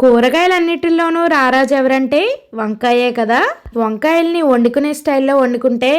కూరగాయలన్నిటిలోనూ రారాజు ఎవరంటే వంకాయే కదా. వంకాయల్ని వండుకునే స్టైల్లో వండుకుంటే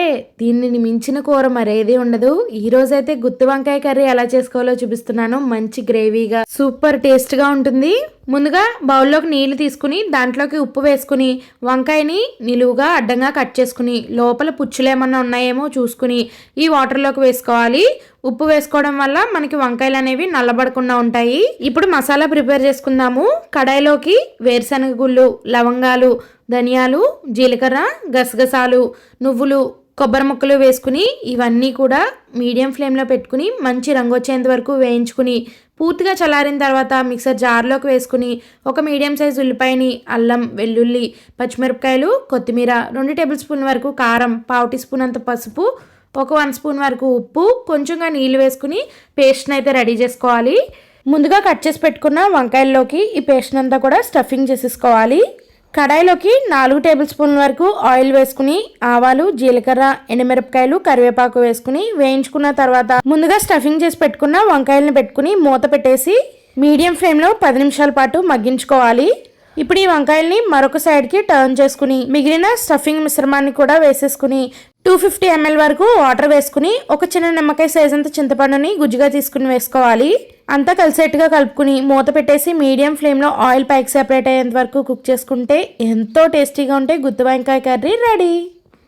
దీనిని మించిన కూర మరేది ఉండదు. ఈ రోజైతే గుత్తి వంకాయ కర్రీ ఎలా చేసుకోవాలో చూపిస్తున్నాను. మంచి గ్రేవీగా సూపర్ టేస్ట్గా ఉంటుంది. ముందుగా బౌల్లోకి నీళ్ళు తీసుకుని దాంట్లోకి ఉప్పు వేసుకుని వంకాయని నిలువుగా అడ్డంగా కట్ చేసుకుని లోపల పుచ్చులు ఏమన్నా ఉన్నాయేమో చూసుకుని ఈ వాటర్లోకి వేసుకోవాలి. ఉప్పు వేసుకోవడం వల్ల మనకి వంకాయలు అనేవి నల్లబడకుండా ఉంటాయి. ఇప్పుడు మసాలా ప్రిపేర్ చేసుకుందాము. కడాయిలోకి వేరుశనగ గుళ్ళు లవంగాలు ధనియాలు జీలకర్ర గసగసాలు నువ్వులు కొబ్బరి ముక్కలు వేసుకుని ఇవన్నీ కూడా మీడియం ఫ్లేమ్లో పెట్టుకుని మంచి రంగు వచ్చేంత వరకు వేయించుకుని పూర్తిగా చల్లారిన తర్వాత మిక్సర్ జార్లోకి వేసుకుని ఒక మీడియం సైజ్ ఉల్లిపాయని అల్లం వెల్లుల్లి పచ్చిమిరపకాయలు కొత్తిమీర రెండు టేబుల్ స్పూన్ వరకు కారం పావు టీ స్పూన్ అంత పసుపు ఒక వన్ స్పూన్ వరకు ఉప్పు కొంచెంగా నీళ్ళు వేసుకుని పేస్ట్ని అయితే రెడీ చేసుకోవాలి. ముందుగా కట్ చేసి పెట్టుకున్న వంకాయల్లోకి ఈ పేస్ట్ అంతా కూడా స్టఫింగ్ చేసేసుకోవాలి. కడాయిలోకి నాలుగు టేబుల్ స్పూన్ల వరకు ఆయిల్ వేసుకుని ఆవాలు జీలకర్ర ఎండుమిరపకాయలు కరివేపాకు వేసుకుని వేయించుకున్న తర్వాత ముందుగా స్టఫింగ్ చేసి పెట్టుకున్న వంకాయలను పెట్టుకుని మూత పెట్టేసి మీడియం ఫ్లేమ్లో పది నిమిషాల పాటు మగ్గించుకోవాలి. ఇప్పుడు ఈ వంకాయల్ని మరొక సైడ్కి టర్న్ చేసుకుని మిగిలిన స్టఫింగ్ మిశ్రమాన్ని కూడా వేసేసుకుని టూ ఫిఫ్టీ ఎంఎల్ వరకు వాటర్ వేసుకుని ఒక చిన్న నిమ్మకాయ సైజ్ అంత చింతపండుని గుజ్జుగా తీసుకుని వేసుకోవాలి. అంతా కలిసేట్టుగా కలుపుకుని మూత పెట్టేసి మీడియం ఫ్లేమ్లో ఆయిల్ పైకి సెపరేట్ అయ్యేంత వరకు కుక్ చేసుకుంటే ఎంతో టేస్టీగా ఉంటే గుత్తి వంకాయ కర్రీ రెడీ